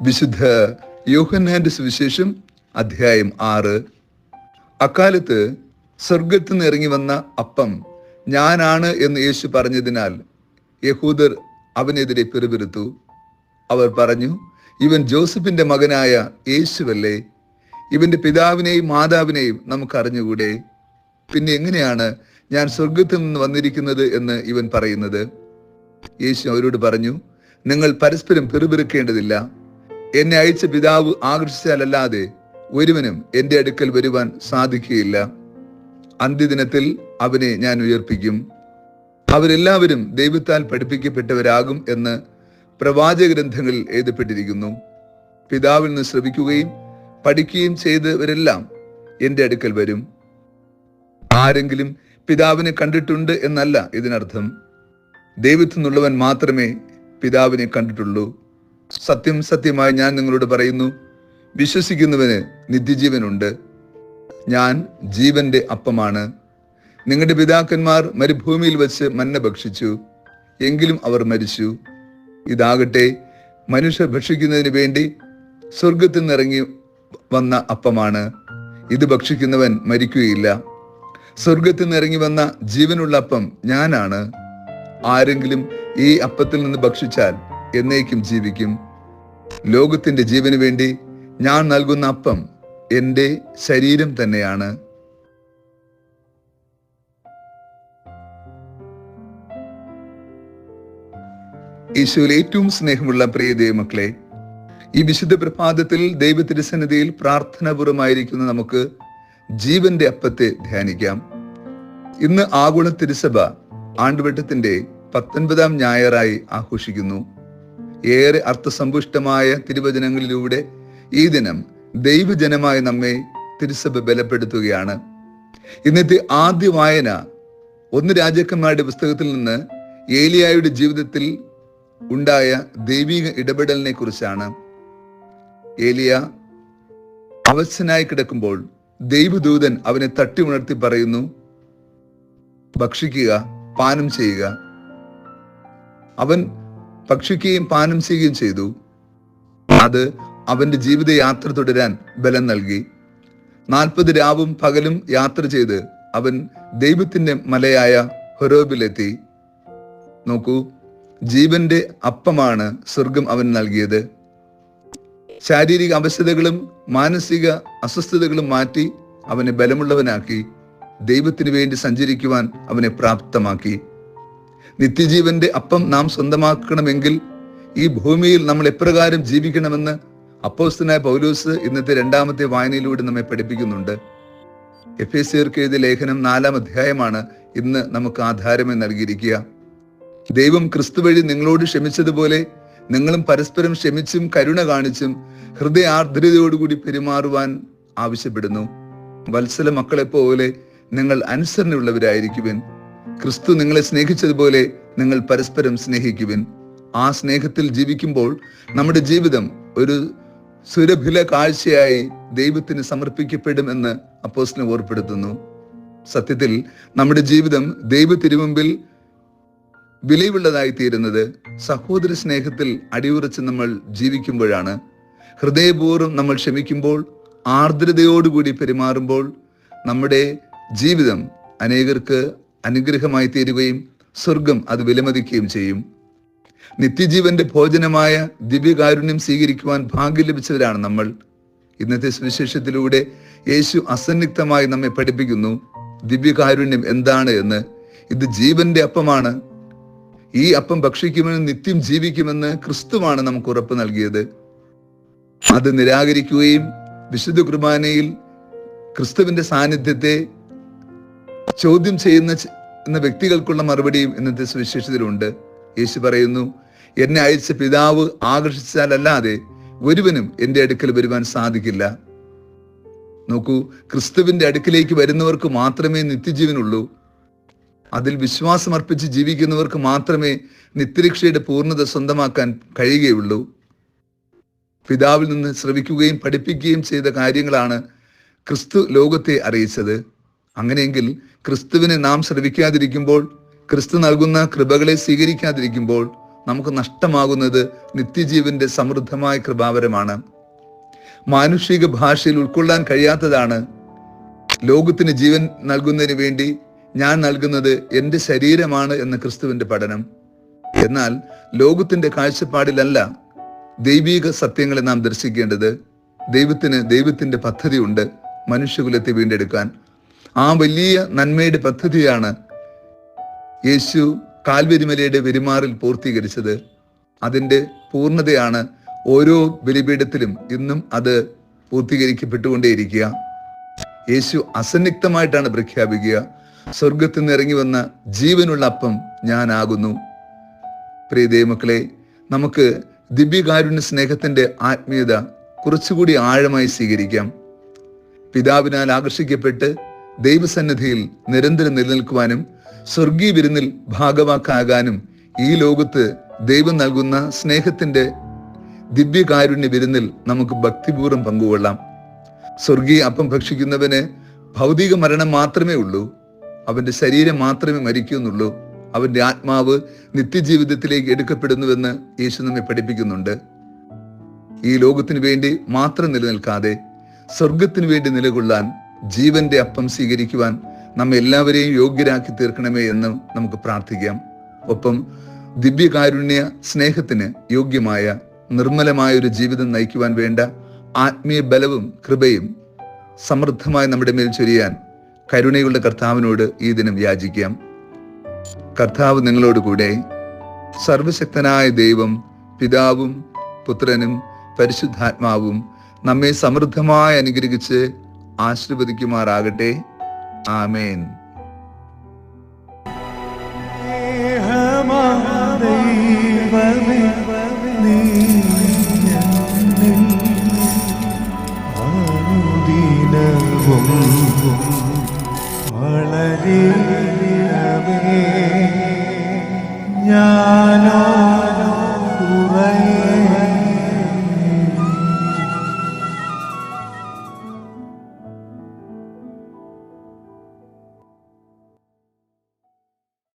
വിശുദ്ധ യോഹന്നാന്റെ സുവിശേഷം അധ്യായം ആറ്. അക്കാലത്ത് സ്വർഗത്തു നിന്ന് ഇറങ്ങി വന്ന അപ്പം ഞാനാണ് എന്ന് യേശു പറഞ്ഞതിനാൽ യഹൂദർ അവനെതിരെ പിറുപിറുത്തു. അവർ പറഞ്ഞു ഇവൻ ജോസഫിന്റെ മകനായ യേശുവല്ലേ? ഇവന്റെ പിതാവിനെയും മാതാവിനെയും നമുക്ക് അറിഞ്ഞുകൂടെ പിന്നെ എങ്ങനെയാണ് ഞാൻ സ്വർഗത്തിൽ നിന്ന് വന്നിരിക്കുന്നത് എന്ന് ഇവൻ പറയുന്നത്? യേശു അവരോട് പറഞ്ഞു നിങ്ങൾ പരസ്പരം പിറുപിറുക്കേണ്ടതില്ല. എന്നെ അയച്ച പിതാവ് ആകർഷിച്ചാലല്ലാതെ ഒരുവനും എന്റെ അടുക്കൽ വരുവാൻ സാധിക്കുകയില്ല. അന്ത്യദിനത്തിൽ അവനെ ഞാൻ ഉയർപ്പിക്കും. അവരെല്ലാവരും ദൈവത്താൽ പഠിപ്പിക്കപ്പെട്ടവരാകും എന്ന് പ്രവാചക ഗ്രന്ഥങ്ങളിൽ എഴുതപ്പെട്ടിരിക്കുന്നു. പിതാവിൽ നിന്ന് ശ്രവിക്കുകയും പഠിക്കുകയും ചെയ്തവരെല്ലാം എന്റെ അടുക്കൽ വരും. ആരെങ്കിലും പിതാവിനെ കണ്ടിട്ടുണ്ട് എന്നല്ല ഇതിനർത്ഥം. ദൈവത്തിൽ നിന്നുള്ളവൻ മാത്രമേ പിതാവിനെ കണ്ടിട്ടുള്ളൂ. സത്യം സത്യമായി ഞാൻ നിങ്ങളോട് പറയുന്നു. വിശ്വസിക്കുന്നവന് നിത്യജീവനുണ്ട്. ഞാൻ ജീവന്റെ അപ്പമാണ്. നിങ്ങളുടെ പിതാക്കന്മാർ മരുഭൂമിയിൽ വച്ച് മന്ന ഭക്ഷിച്ചു. എങ്കിലും അവർ മരിച്ചു. ഇതാകട്ടെ മനുഷ്യർ ഭക്ഷിക്കുന്നതിന് വേണ്ടി സ്വർഗത്തിൽ നിന്നിറങ്ങി വന്ന അപ്പമാണ്. ഇത് ഭക്ഷിക്കുന്നവൻ മരിക്കുകയില്ല. സ്വർഗത്തിൽ നിറങ്ങി വന്ന ജീവനുള്ള അപ്പം ഞാനാണ്. ആരെങ്കിലും ഈ അപ്പത്തിൽ നിന്ന് ഭക്ഷിച്ചാൽ എന്നേക്കും ജീവിക്കും. ലോകത്തിന്റെ ജീവന് വേണ്ടി ഞാൻ നൽകുന്ന അപ്പം എന്റെ ശരീരം തന്നെയാണ്. യേശുവിൽ ഏറ്റവും സ്നേഹമുള്ള പ്രിയ ദൈവമക്കളെ ഈ വിശുദ്ധ പ്രഭാതത്തിൽ ദൈവത്തിരുസന്നിധിയിൽ പ്രാർത്ഥനാപൂർവമായിരിക്കുന്ന നമുക്ക് ജീവന്റെ അപ്പത്തെ ധ്യാനിക്കാം. ഇന്ന് ആഗോള തിരുസഭ ആണ്ടുവട്ടത്തിന്റെ പത്തൊൻപതാം ഞായറായി ആഘോഷിക്കുന്നു. ഏറെ അർത്ഥസമ്പുഷ്ടമായ തിരുവചനങ്ങളിലൂടെ ഈ ദിനം ദൈവജനമായി നമ്മെ തിരുസഭ ബലപ്പെടുത്തുകയാണ്. ഇന്നത്തെ ആദ്യ വായന ഒന്ന് രാജാക്കന്മാരുടെ പുസ്തകത്തിൽ നിന്ന് ഏലിയായുടെ ജീവിതത്തിൽ ഉണ്ടായ ദൈവിക ഇടപെടലിനെ കുറിച്ചാണ്. ഏലിയ അവശനായി കിടക്കുമ്പോൾ ദൈവദൂതൻ അവനെ തട്ടി ഉണർത്തി പറയുന്നു ഭക്ഷിക്കുക പാനം ചെയ്യുക. അവൻ ഭക്ഷിക്കുകയും പാനം ചെയ്യുകയും ചെയ്തു. അത് അവന്റെ ജീവിത യാത്ര തുടരാൻ ബലം നൽകി. നാൽപ്പത് രാവും പകലും യാത്ര ചെയ്ത് അവൻ ദൈവത്തിന്റെ മലയായ ഹൊരോബിലെത്തി. നോക്കൂ ജീവന്റെ അപ്പമാണ് സ്വർഗം അവൻ നൽകിയത്. ശാരീരിക അവശതകളും മാനസിക അസ്വസ്ഥതകളും മാറ്റി അവനെ ബലമുള്ളവനാക്കി ദൈവത്തിനു വേണ്ടി സഞ്ചരിക്കുവാൻ അവനെ പ്രാപ്തമാക്കി. നിത്യജീവന്റെ അപ്പം നാം സ്വന്തമാക്കണമെങ്കിൽ ഈ ഭൂമിയിൽ നമ്മൾ എപ്രകാരം ജീവിക്കണമെന്ന് അപ്പോസ്തനായ പൗലൂസ് ഇന്നത്തെ രണ്ടാമത്തെ വായനയിലൂടെ നമ്മെ പഠിപ്പിക്കുന്നുണ്ട്. എഫ് എസ് എഴുതിയ ലേഖനം നാലാം അധ്യായമാണ് ഇന്ന് നമുക്ക് ആധാരമായി നൽകിയിരിക്കുക. ദൈവം ക്രിസ്തു വഴി നിങ്ങളോട് ക്ഷമിച്ചതുപോലെ നിങ്ങളും പരസ്പരം ക്ഷമിച്ചും കരുണ കാണിച്ചും ഹൃദയ ആർദ്രതയോടുകൂടി പെരുമാറുവാൻ ആവശ്യപ്പെടുന്നു. വത്സല മക്കളെപ്പോലെ നിങ്ങൾ അനുസരണയുള്ളവരായിരിക്കുവിൻ. ക്രിസ്തു നിങ്ങളെ സ്നേഹിച്ചതുപോലെ നിങ്ങൾ പരസ്പരം സ്നേഹിക്കുവിൻ. ആ സ്നേഹത്തിൽ ജീവിക്കുമ്പോൾ നമ്മുടെ ജീവിതം ഒരു സുരഭില കാഴ്ചയായി ദൈവത്തിന് സമർപ്പിക്കപ്പെടുമെന്ന് അപ്പോസ്റ്റിനെ ഓർപ്പെടുത്തുന്നു. സത്യത്തിൽ നമ്മുടെ ജീവിതം ദൈവ തിരുമുമ്പിൽ വിലയുള്ളതായി തീരുന്നത് സഹോദര സ്നേഹത്തിൽ അടിയുറച്ച് നമ്മൾ ജീവിക്കുമ്പോഴാണ്. ഹൃദയപൂർവം നമ്മൾ ക്ഷമിക്കുമ്പോൾ ആർദ്രതയോടുകൂടി പെരുമാറുമ്പോൾ നമ്മുടെ ജീവിതം അനേകർക്ക് അനുഗ്രഹമായി തീരുകയും സ്വർഗം അത് വിലമതിക്കുകയും ചെയ്യും. നിത്യജീവന്റെ ഭോജനമായ ദിവ്യകാരുണ്യം സ്വീകരിക്കുവാൻ ഭാഗ്യം ലഭിച്ചവരാണ് നമ്മൾ. ഇന്നത്തെ സുവിശേഷത്തിലൂടെ യേശു അസന്നിഗ്ധമായി നമ്മെ പഠിപ്പിക്കുന്നു. ദിവ്യകാരുണ്യം എന്താണ് എന്ന്. ഇത് ജീവന്റെ അപ്പമാണ്. ഈ അപ്പം ഭക്ഷിക്കുമെന്ന് നിത്യം ജീവിക്കുമെന്ന് ക്രിസ്തുവാണ് നമുക്ക് ഉറപ്പ് നൽകിയത്. അത് നിരാകരിക്കുകയും വിശുദ്ധ കുർബാനയിൽ ക്രിസ്തുവിന്റെ സാന്നിധ്യത്തെ ചോദ്യം ചെയ്യുന്ന വ്യക്തികൾക്കുള്ള മറുപടിയും ഇന്നത്തെ സുവിശേഷത്തിലുണ്ട്. യേശു പറയുന്നു എന്നെ അയച്ച പിതാവ് ആകർഷിച്ചാലല്ലാതെ ഒരുവനും എന്റെ അടുക്കൽ വരുവാൻ സാധിക്കില്ല. നോക്കൂ ക്രിസ്തുവിന്റെ അടുക്കിലേക്ക് വരുന്നവർക്ക് മാത്രമേ നിത്യജീവനുള്ളൂ. അതിൽ വിശ്വാസം അർപ്പിച്ച് ജീവിക്കുന്നവർക്ക് മാത്രമേ നിത്യരക്ഷയുടെ പൂർണത സ്വന്തമാക്കാൻ കഴിയുകയുള്ളൂ. പിതാവിൽ നിന്ന് ശ്രവിക്കുകയും പഠിപ്പിക്കുകയും ചെയ്ത കാര്യങ്ങളാണ് ക്രിസ്തു ലോകത്തെ അറിയിച്ചത്. അങ്ങനെയെങ്കിൽ ക്രിസ്തുവിനെ നാം ശ്രവിക്കാതിരിക്കുമ്പോൾ ക്രിസ്തു നൽകുന്ന കൃപകളെ സ്വീകരിക്കാതിരിക്കുമ്പോൾ നമുക്ക് നഷ്ടമാകുന്നത് നിത്യജീവന്റെ സമൃദ്ധമായ കൃപാവരമാണ്. മാനുഷിക ഭാഷയിൽ ഉൾക്കൊള്ളാൻ കഴിയാത്തതാണ് ലോകത്തിന് ജീവൻ നൽകുന്നതിന് വേണ്ടി ഞാൻ നൽകുന്നത് എന്റെ ശരീരമാണ് എന്ന ക്രിസ്തുവിന്റെ പഠനം. എന്നാൽ ലോകത്തിന്റെ കാഴ്ചപ്പാടിലല്ല ദൈവീക സത്യങ്ങളെ നാം ദർശിക്കേണ്ടത്. ദൈവത്തിന് ദൈവത്തിന്റെ പദ്ധതിയുണ്ട് മനുഷ്യകുലത്തെ വീണ്ടെടുക്കാൻ. ആ വലിയ നന്മയുടെ പദ്ധതിയാണ് യേശു കാൽവരിമലയുടെ പെരുമാറിൽ പൂർത്തീകരിച്ചത് അതിന്റെ പൂർണതയാണ് ഓരോ ബലിപീഠത്തിലും ഇന്നും അത് പൂർത്തീകരിക്കപ്പെട്ടുകൊണ്ടേയിരിക്കുക. യേശു അസന്നിഗ്ധമായിട്ടാണ് പ്രഖ്യാപിക്കുക. സ്വർഗത്തിൽ നിന്ന് ഇറങ്ങി വന്ന ജീവനുള്ള അപ്പം ഞാനാകുന്നു. പ്രിയ ദൈവമക്കളെ നമുക്ക് ദിവ്യകാരുണ്യ സ്നേഹത്തിന്റെ ആത്മീയത കുറച്ചുകൂടി ആഴമായി സ്വീകരിക്കാം. പിതാവിനാൽ ആകർഷിക്കപ്പെട്ട് ദൈവസന്നിധിയിൽ നിരന്തരം നിലനിൽക്കുവാനും സ്വർഗീയ വിരുന്നിൽ ഭാഗവാക്കാകാനും ഈ ലോകത്ത് ദൈവം നൽകുന്ന സ്നേഹത്തിന്റെ ദിവ്യകാരുണ്യ വിരുന്നിൽ നമുക്ക് ഭക്തിപൂർവം പങ്കുകൊള്ളാം. സ്വർഗീയ അപ്പം ഭക്ഷിക്കുന്നവന് ഭൗതിക മരണം മാത്രമേ ഉള്ളൂ. അവന്റെ ശരീരം മാത്രമേ മരിക്കുന്നുള്ളൂ. അവന്റെ ആത്മാവ് നിത്യജീവിതത്തിലേക്ക് എടുക്കപ്പെടുന്നുവെന്ന് യേശു നമ്മെ പഠിപ്പിക്കുന്നുണ്ട്. ഈ ലോകത്തിനു വേണ്ടി മാത്രം നിലനിൽക്കാതെ സ്വർഗത്തിന് വേണ്ടി നിലകൊള്ളാൻ ജീവന്റെ അപ്പം സ്വീകരിക്കുവാൻ നമ്മെ എല്ലാവരെയും യോഗ്യരാക്കി തീർക്കണമേ എന്ന് നമുക്ക് പ്രാർത്ഥിക്കാം. ഒപ്പം ദിവ്യകാരുണ്യ സ്നേഹത്തിന് യോഗ്യമായ നിർമ്മലമായ ഒരു ജീവിതം നയിക്കുവാൻ വേണ്ട ആത്മീയ ബലവും കൃപയും സമൃദ്ധമായി നമ്മുടെ മേൽ ചൊരിയാൻ കരുണയുള്ള കർത്താവിനോട് ഈ ദിനം യാചിക്കാം. കർത്താവ് നിങ്ങളോട് കൂടെ. സർവശക്തനായ ദൈവം പിതാവും പുത്രനും പരിശുദ്ധാത്മാവും നമ്മെ സമൃദ്ധമായി അനുഗ്രഹിച്ച് ആശീർവദിക്കുമാറാകട്ടെ. ആമേൻ